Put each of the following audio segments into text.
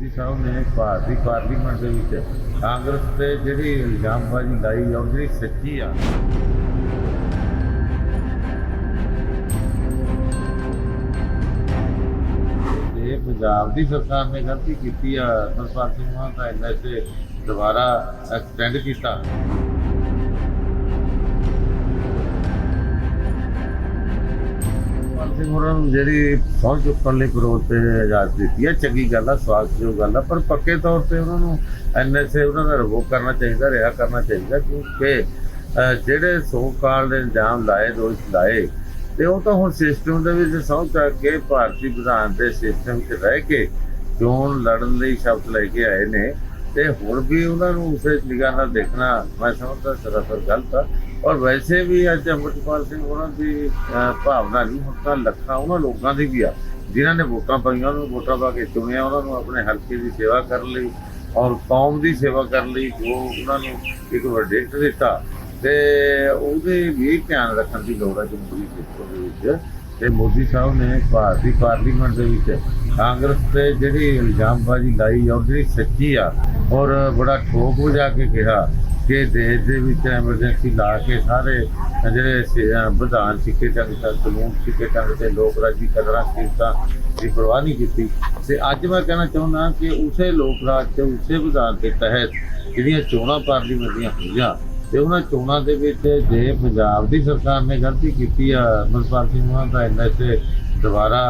ਮੋਦੀ ਸਾਹਿਬ ਨੇ ਭਾਰਤੀ ਪਾਰਲੀਮੈਂਟ ਦੇ ਵਿੱਚ ਕਾਂਗਰਸ ਤੇ ਜਿਹੜੀ ਇਲਜ਼ਾਮਬਾਜ਼ੀ ਲਾਈ ਔਰ ਜਿਹੜੀ ਸੱਚੀ ਆ। ਇਹ ਪੰਜਾਬ ਦੀ ਸਰਕਾਰ ਨੇ ਗਲਤੀ ਕੀਤੀ ਆ, ਸਰਪੰਚ ਸਿੰਘ ਮਾਨ ਦਾ ਐਨਐਸਏ ਦੁਬਾਰਾ ਐਕਸਟੈਂਡ ਕੀਤਾ। ਸਿੰਘ ਹੋਰਾਂ ਨੂੰ ਜਿਹੜੀ ਸਹੁੰ ਚੁੱਕਣ ਲਈ ਵਿਰੋਧ ਤੇ ਇਜਾਜ਼ਤ ਦਿੱਤੀ ਹੈ, ਚੰਗੀ ਗੱਲ ਆ ਸਵਾਗਤਯੋਗ ਗੱਲ ਆ, ਪਰ ਪੱਕੇ ਤੌਰ ਤੇ ਉਹਨਾਂ ਨੂੰ ਐਨਐਸਏ ਉਹਨਾਂ ਦਾ ਰਿਵੋਕ ਕਰਨਾ ਚਾਹੀਦਾ, ਰਿਹਾ ਕਰਨਾ ਚਾਹੀਦਾ, ਕਿਉਂਕਿ ਜਿਹੜੇ ਸੋ ਕਾਲ ਦੇ ਇਲਜ਼ਾਮ ਲਾਏ, ਦੋਸ਼ ਲਾਏ, ਤੇ ਉਹ ਤਾਂ ਹੁਣ ਸਿਸਟਮ ਦੇ ਵਿੱਚ ਸਹੁੰ ਚੱਕ ਕੇ ਭਾਰਤੀ ਵਿਧਾਨ ਦੇ ਸਿਸਟਮ 'ਚ ਰਹਿ ਕੇ ਚੋਣ ਲੜਨ ਲਈ ਸ਼ਬਦ ਲੈ ਕੇ ਆਏ ਨੇ, ਤੇ ਹੁਣ ਵੀ ਉਹਨਾਂ ਨੂੰ ਉਸੇ ਨਿਗਾਹ ਨਾਲ ਦੇਖਣਾ, ਮੈਂ ਸਮਝਦਾ ਸਰਾਸਰ ਗਲਤ ਆ। ਔਰ ਵੈਸੇ ਵੀ ਅੱਜ ਅੰਮ੍ਰਿਤਪਾਲ ਸਿੰਘ ਉਹਨਾਂ ਦੀ ਭਾਵਨਾ ਨਹੀਂ, ਹੁਣ ਤਾਂ ਲੱਖਾਂ ਉਹਨਾਂ ਲੋਕਾਂ ਦੀ ਵੀ ਆ, ਜਿਨ੍ਹਾਂ ਨੇ ਵੋਟਾਂ ਪਾਈਆਂ, ਉਹਨਾਂ ਨੂੰ ਵੋਟਾਂ ਪਾ ਕੇ ਚੁਣਿਆ, ਉਹਨਾਂ ਨੂੰ ਆਪਣੇ ਹਲਕੇ ਦੀ ਸੇਵਾ ਕਰਨ ਲਈ ਔਰ ਕੌਮ ਦੀ ਸੇਵਾ ਕਰਨ ਲਈ ਜੋ ਉਹਨਾਂ ਨੂੰ ਇੱਕ ਵਰਡਿਕਟ ਦਿੱਤਾ। ਤੇ ਉਹਦੇ ਵੀ ਧਿਆਨ ਰੱਖਣ ਦੀ ਲੋੜ ਹੈ ਜਮਹੂਰੀ ਖੇਤਰ ਦੇ ਵਿੱਚ। ਤੇ ਮੋਦੀ ਸਾਹਿਬ ਨੇ ਭਾਰਤੀ ਪਾਰਲੀਮੈਂਟ ਦੇ ਵਿੱਚ ਕਾਂਗਰਸ ਤੇ ਜਿਹੜੀ ਇਲਜ਼ਾਮਬਾਜ਼ੀ ਲਾਈ ਔਰ ਜਿਹੜੀ ਸੱਚੀ ਆ, ਔਰ ਬੜਾ ਠੋਕ ਵਜਾ ਕੇ ਕਿਹਾ ਕਿ ਦੇਸ਼ ਦੇ ਵਿੱਚ ਐਮਰਜੈਂਸੀ ਲਾ ਕੇ ਸਾਰੇ ਜਿਹੜੇ ਵਿਧਾਨ ਸਿੱਕੇ ਢੰਗ ਤੇ ਕਾਨੂੰਨ ਸਿੱਕੇ ਢੰਗ ਤੇ ਲੋਕ ਰਾਜੀ ਕਦਰਾਂ ਕੀਮਤਾਂ ਦੀ ਪਰਵਾਹ ਨਹੀਂ ਕੀਤੀ। ਤੇ ਅੱਜ ਮੈਂ ਕਹਿਣਾ ਚਾਹੁੰਦਾ ਕਿ ਉਸੇ ਲੋਕ ਰਾਜ ਤੇ ਉਸੇ ਵਿਧਾਨ ਦੇ ਤਹਿਤ ਜਿਹੜੀਆਂ ਚੋਣਾਂ ਪਾਰਲੀਮੈਂਟ ਦੀਆਂ ਹੋਈਆਂ, ਤੇ ਉਹਨਾਂ ਚੋਣਾਂ ਦੇ ਵਿੱਚ ਜੇ ਪੰਜਾਬ ਦੀ ਸਰਕਾਰ ਨੇ ਗਲਤੀ ਕੀਤੀ ਆ ਅਮਰਪਾਲ ਸਿੰਘ ਮਾਨ ਦਾ ਇੰਨਾ ਐਨਐਸਏ ਦੁਬਾਰਾ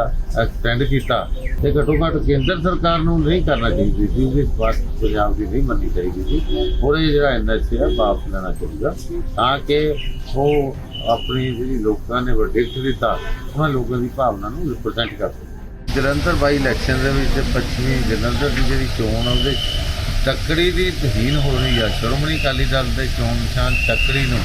ਐਕਸਟੈਂਡ ਕੀਤਾ ਤੇ ਘੱਟੋ ਘੱਟ ਕੇਂਦਰ ਸਰਕਾਰ ਨੂੰ ਨਹੀਂ ਕਰਨਾ ਚਾਹੀਦੀ ਸੀ ਉਹਦੀ ਬਾਤ ਪੰਜਾਬ ਦੀ ਨਹੀਂ ਮੰਨਣੀ ਚਾਹੀਦੀ ਸੀ। ਔਰ ਇਹ ਜਿਹੜਾ ਐਨਐਸਏ ਆ ਵਾਪਸ ਲੈਣਾ ਚਾਹੀਦਾ। ਤਾਂ ਕਿ ਉਹ ਆਪਣੀ ਜਿਹੜੀ ਲੋਕਾਂ ਨੇ ਵਰਡਿਕਟ ਦਿੱਤਾ, ਉਹਨਾਂ ਲੋਕਾਂ ਦੀ ਭਾਵਨਾ ਨੂੰ ਰਿਪਰੈਜ਼ੈਂਟ ਕਰ ਸਕੇ। ਜਲੰਧਰ ਬਾਈ ਇਲੈਕਸ਼ਨ ਦੇ ਵਿੱਚ ਪੱਛਮੀ ਜਲੰਧਰ ਦੀ ਜਿਹੜੀ ਚੋਣ ਆ, ਉਹਦੇ ਤੱਕੜੀ ਦੀ ਤਹੀਨ ਹੋ ਰਹੀ ਆ। ਸ਼੍ਰੋਮਣੀ ਅਕਾਲੀ ਦਲ ਦੇ ਚੋਣ ਨਿਸ਼ਾਨ ਤੱਕੜੀ ਨੂੰ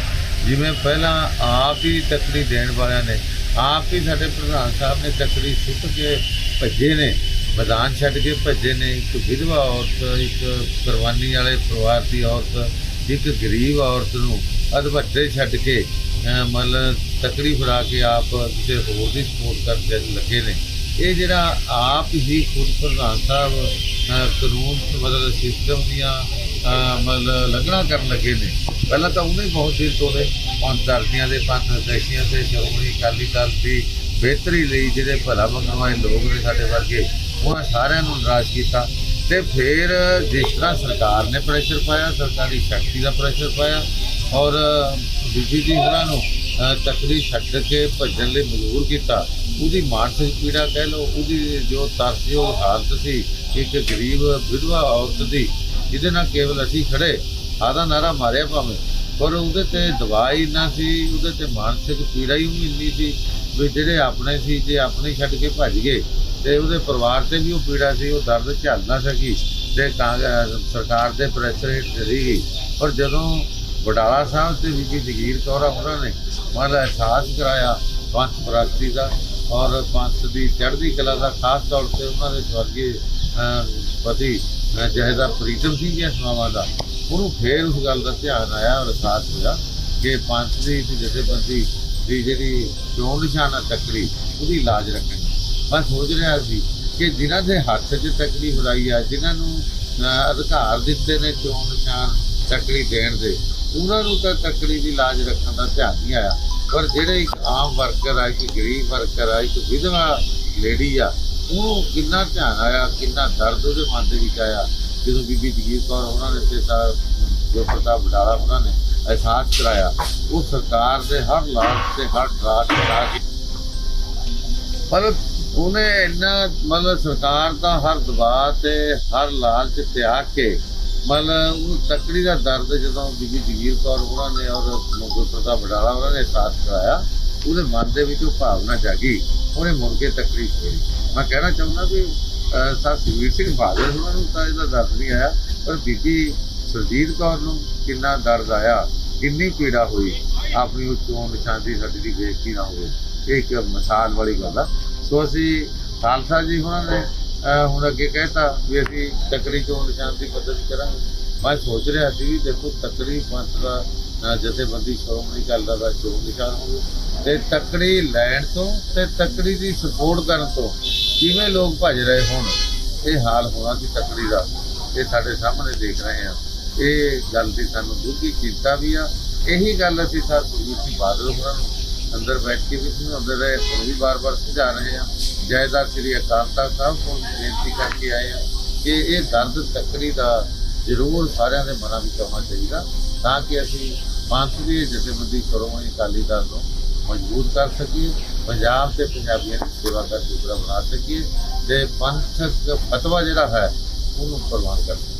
ਜਿਵੇਂ ਪਹਿਲਾਂ ਆਪ ਹੀ ਤੱਕੜੀ ਦੇਣ ਵਾਲਿਆਂ ਨੇ, ਆਪ ਹੀ ਸਾਡੇ ਪ੍ਰਧਾਨ ਸਾਹਿਬ ਨੇ ਤੱਕੜੀ ਸੁੱਟ ਕੇ ਭੱਜੇ ਨੇ, ਮੈਦਾਨ ਛੱਡ ਕੇ ਭੱਜੇ ਨੇ, ਇੱਕ ਵਿਧਵਾ ਔਰਤ, ਇੱਕ ਕੁਰਬਾਨੀ ਵਾਲੇ ਪਰਿਵਾਰ ਦੀ ਔਰਤ, ਇੱਕ ਗਰੀਬ ਔਰਤ ਨੂੰ ਅਧਵੱਟੇ ਛੱਡ ਕੇ ਮਤਲਬ ਤਕੜੀ ਫੜਾ ਕੇ ਆਪ ਕਿਸੇ ਹੋਰ ਦੀ ਸਪੋਰਟ ਕਰਨ ਲੱਗੇ ਨੇ। ਇਹ ਜਿਹੜਾ ਆਪ ਹੀ ਖੁਦ ਪ੍ਰਧਾਨ ਸਾਹਿਬ ਕਾਨੂੰਨ, ਮਤਲਬ ਸਿਸਟਮ ਦੀਆਂ ਮਤਲਬ ਲੰਘਣਾ ਕਰਨ ਲੱਗੇ ਨੇ। ਪਹਿਲਾਂ ਤਾਂ ਉਹਨੇ ਬਹੁਤ ਚਿਰ ਤੋਂ ਦੇ ਪੰਜ ਦਰਦੀਆਂ ਦੇ ਪੰਜ ਨਿਰਦੇਸ਼ੀਆਂ ਤੇ ਸ਼੍ਰੋਮਣੀ ਅਕਾਲੀ ਦਲ ਦੀ ਬਿਹਤਰੀ ਲਈ ਜਿਹੜੇ ਭਲਾ ਮੰਗਣ ਵਾਲੇ ਲੋਕ ਨੇ ਸਾਡੇ ਵਰਗੇ ਉਹਨਾਂ ਸਾਰਿਆਂ ਨੂੰ ਨਿਰਾਸ਼ ਕੀਤਾ ਤੇ ਫਿਰ ਜਿਸ ਤਰ੍ਹਾਂ ਸਰਕਾਰ ਨੇ ਪ੍ਰੈਸ਼ਰ ਪਾਇਆ ਸਰਕਾਰੀ ਸ਼ਕਤੀ ਦਾ ਪ੍ਰੈਸ਼ਰ ਪਾਇਆ ਔਰ ਬੀਬੀ ਜੀ ਉਹਨਾਂ ਨੂੰ ਅਹ, ਛੱਡ ਕੇ ਭੱਜਣ ਲਈ ਮਜਬੂਰ ਕੀਤਾ ਉਹਦੀ ਮਾਨਸਿਕ ਪੀੜਾ ਕਹਿ ਲਓ ਉਹਦੀ ਜੋ ਤਰਸਯੋਗ ਹਾਲਤ ਸੀ ਇੱਕ ਗਰੀਬ ਵਿਧਵਾ ਔਰਤ ਦੀ ਜਿਹਦੇ ਨਾਲ ਕੇਵਲ ਅਸੀਂ ਖੜੇ ਆਦਾ ਨਾਰਾ ਮਾਰਿਆ ਭਾਵੇਂ। ਪਰ ਉਹਦੇ ਤੇ ਦਵਾਈ ਨਾ ਸੀ ਉਹਦੇ ਤੇ ਮਾਨਸਿਕ ਪੀੜਾ ਹੀ ਇੰਨੀ ਸੀ ਵੀ ਜਿਹੜੇ ਆਪਣੇ ਸੀ ਜੇ ਆਪਣੇ ਛੱਡ ਕੇ ਭੱਜ ਗਏ ਤੇ ਉਹਦੇ ਪਰਿਵਾਰ ਤੇ ਵੀ ਉਹ ਪੀੜਾ ਸੀ ਉਹ ਦਰਦ ਝੱਲ ਨਾ ਸਕੀ ਤੇ ਕਾਂਗ- ਸਰਕਾਰ ਦੇ ਪ੍ਰੈਸ਼ਰ ਹੇਠ ਚਲੀ ਗਈ। ਪਰ ਜਦੋਂ ਬਟਾਲਾ ਸਾਹਿਬ ਤੇ ਬੀਬੀ ਜਗੀਰ ਕੌਰ ਉਹਨਾਂ ਨੇ ਮਨ ਅਹਿਸਾਸ ਕਰਾਇਆ ਪੰਥ ਪ੍ਰਾਪਤੀ ਦਾ ਔਰ ਪੰਥ ਦੀ ਚੜ੍ਹਦੀ ਕਲਾ ਦਾ ਖਾਸ ਤੌਰ ਤੇ ਉਹਨਾਂ ਦੇ ਸਵਰਗੀ ਪਤੀ ਅਹ, ਪ੍ਰੀਤਮ ਸਿੰਘ ਦੀਆਂ ਸਮਾਵਾਂ ਦਾ ਉਹਨੂੰ ਫੇਰ ਉਸ ਗੱਲ ਦਾ ਧਿਆਨ ਆਇਆ ਔਰ ਅਹਿਸਾਸ ਹੋਇਆ ਕਿ ਪੰਥ ਦੀ ਤੇ ਜਥੇਬੰਦੀ ਦੀ ਜਿਹੜੀ ਚੋਣ ਨਿਸ਼ਾਨਾ ਤੱਕੜੀ, ਉਹਦੀ ਲਾਜ ਰੱਖਣੀ। ਮੈਂ ਸੋਚ ਰਿਹਾ ਸੀ ਕਿ ਜਿਨ੍ਹਾਂ ਦੇ ਹੱਥ 'ਚ ਤੱਕੜੀ ਫੜਾਈ ਆ, ਜਿਨ੍ਹਾਂ ਨੂੰ ਅਧਿਕਾਰ ਦਿੱਤੇ ਨੇ ਚੋਣ ਨਿਸ਼ਾਨ ਤੱਕੜੀ ਦੇਣ ਦੇ, ਉਹਨਾਂ ਨੂੰ ਤਾਂ ਤਕੜੀ ਦੀ ਲਾਜ ਰੱਖਣ ਦਾ ਧਿਆਨ ਨਹੀਂ ਆਇਆ। ਪਰ ਜਿਹੜੇ ਇੱਕ ਆਮ ਵਰਕਰ ਆ, ਇੱਕ ਗਰੀਬ ਵਰਕਰ ਆ, ਇੱਕ ਵਿਧਵਾ ਲੇਡੀ ਆ, ਉਹਨੂੰ ਕਿੰਨਾ ਧਿਆਨ ਆਇਆ, ਕਿੰਨਾ ਦਰਦ ਉਹਦੇ ਮਨ ਦੇ ਵਿੱਚ ਆਇਆ ਜਦੋਂ ਬੀਬੀ ਜਗੀਰ ਕੌਰ ਉਹਨਾਂ ਨੇ ਤੇ ਸਾ ਜੋ ਪ੍ਰਤਾਪ ਬਡਾਲਾ ਉਹਨਾਂ ਨੇ ਅਹਿਸਾਸ ਕਰਾਇਆ, ਉਹ ਸਰਕਾਰ ਦੇ ਹਰ ਲਾਭ ਤੇ ਹਰ ਡਰਾ ਡਰਾ ਕੇ ਪਰ ਉਹਨੇ ਇੰਨਾ ਮਤਲਬ ਸਰਕਾਰ ਦਾ ਹਰ ਦਬਾਅ ਤੇ ਹਰ ਲਾਲਚ ਤਿਆਗ ਕੇ ਮਤਲਬ ਉਹ ਤਕੜੀ ਦਾ ਦਰਦ ਜਦੋਂ ਬੀਬੀ ਜਗੀਰ ਕੌਰ ਉਹਨਾਂ ਨੇ ਔਰ ਗੁਰਪ੍ਰਤਾਪ ਪ੍ਰਤਾਪ ਬਡਾਲਾ ਉਹਨਾਂ ਨੇ ਅਹਿਸਾਸ ਕਰਾਇਆ, ਉਹਦੇ ਮਨ ਦੇ ਵਿੱਚ ਉਹ ਭਾਵਨਾ ਜਾਗੀ, ਉਹਨੇ ਮੁੜ ਕੇ ਤਕੜੀ ਹੋਈ ਮੈਂ ਕਹਿਣਾ ਚਾਹੁੰਦਾ ਵੀ ਅਹ, ਸਰ ਸੁਖਬੀਰ ਸਿੰਘ ਬਾਦਲ ਉਹਨਾਂ ਨੂੰ ਤਾਂ ਇਹਦਾ ਦਰਦ ਨਹੀਂ ਆਇਆ ਪਰ ਬੀਬੀ ਸੁਰਜੀਤ ਕੌਰ ਨੂੰ ਕਿੰਨਾ ਦਰਦ ਆਇਆ ਕਿੰਨੀ ਪੀੜਾ ਹੋਈ ਆਪਣੀ ਉਹ ਚੋਣ ਨਿਸ਼ਾਨੀ ਸਾਡੀ ਦੀ ਬੇਇੱਜ਼ਤੀ ਨਾ ਹੋਵੇ ਇਹ ਇੱਕ ਮਿਸਾਲ ਵਾਲੀ ਗੱਲ ਆ। ਸੋ ਅਸੀਂ ਖਾਲਸਾ ਜੀ ਉਹਨਾਂ ਨੇ ਹੁਣ ਅੱਗੇ ਕਹਿਤਾ ਵੀ ਅਸੀਂ ਤਕੜੀ ਚੋਣ ਨਿਸ਼ਾਨ ਦੀ ਮਦਦ ਕਰਾਂਗੇ। ਮੈਂ ਸੋਚ ਰਿਹਾ ਸੀ ਵੀ ਦੇਖੋ ਤਕੜੀ ਪੰਥ ਦਾ ਨਾ ਜਥੇਬੰਦੀ ਸ਼੍ਰੋਮਣੀ ਅਕਾਲੀ ਦਲ ਦਾ ਚੋਣ ਨਿਸ਼ਾਨ ਹੋਵੇ। ਤੇ ਤਕੜੀ ਲੈਣ ਤੋਂ ਤੇ ਤਕੜੀ ਦੀ ਸਪੋਰਟ ਕਰਨ ਤੋਂ ਕਿਵੇਂ ਲੋਕ ਭੱਜ ਰਹੇ ਹੋਣ, ਇਹ ਹਾਲ ਹੋਣਾ ਸੀ ਤਕੜੀ ਦਾ। ਇਹ ਸਾਡੇ ਸਾਹਮਣੇ ਦੇਖ ਰਹੇ ਹਾਂ। ਇਹ ਗੱਲ ਦੀ ਸਾਨੂੰ ਦੁੱਖੀ ਚਿੰਤਾ ਵੀ ਆ। ਇਹੀ ਗੱਲ ਅਸੀਂ ਸਰ ਸੁਖਬੀਰ ਸਿੰਘ ਬਾਦਲ ਹੋਰਾਂ ਨੂੰ ਅੰਦਰ ਬੈਠ ਕੇ ਵੀ ਅੰਦਰ ਰਹੇ, ਹੁਣ ਵੀ ਬਾਰ-ਬਾਰ ਸਮਝਾ ਰਹੇ ਹਾਂ। ਜਾਇਦਾਰ ਸ੍ਰੀ ਅਕਾਲ ਤਖਤ ਸਾਹਿਬ ਕੋਲ ਬੇਨਤੀ ਕਰਕੇ ਆਏ ਹਾਂ ਕਿ ਇਹ ਦਰਦ ਤਕੜੀ ਦਾ ਜ਼ਰੂਰ ਸਾਰਿਆਂ ਦੇ ਮਨਾਂ ਵਿੱਚ ਆਉਣਾ ਚਾਹੀਦਾ। ਤਾਂ ਕਿ ਅਸੀਂ ਪੰਥ ਦੀ ਜਥੇਬੰਦੀ ਸ਼੍ਰੋਮਣੀ ਅਕਾਲੀ ਦਲ ਨੂੰ ਮਜ਼ਬੂਤ ਕਰ ਸਕੀਏ, ਪੰਜਾਬ ਤੇ ਪੰਜਾਬੀਆਂ ਦੀ ਸੇਵਾ ਦਾ ਜੁਗਰਾ ਬਣਾ ਸਕੀਏ ਤੇ ਪੰਥਕ ਫਤਵਾ ਜਿਹੜਾ ਹੈ, ਉਹਨੂੰ ਪ੍ਰਵਾਨ ਕਰ ਸਕੀਏ।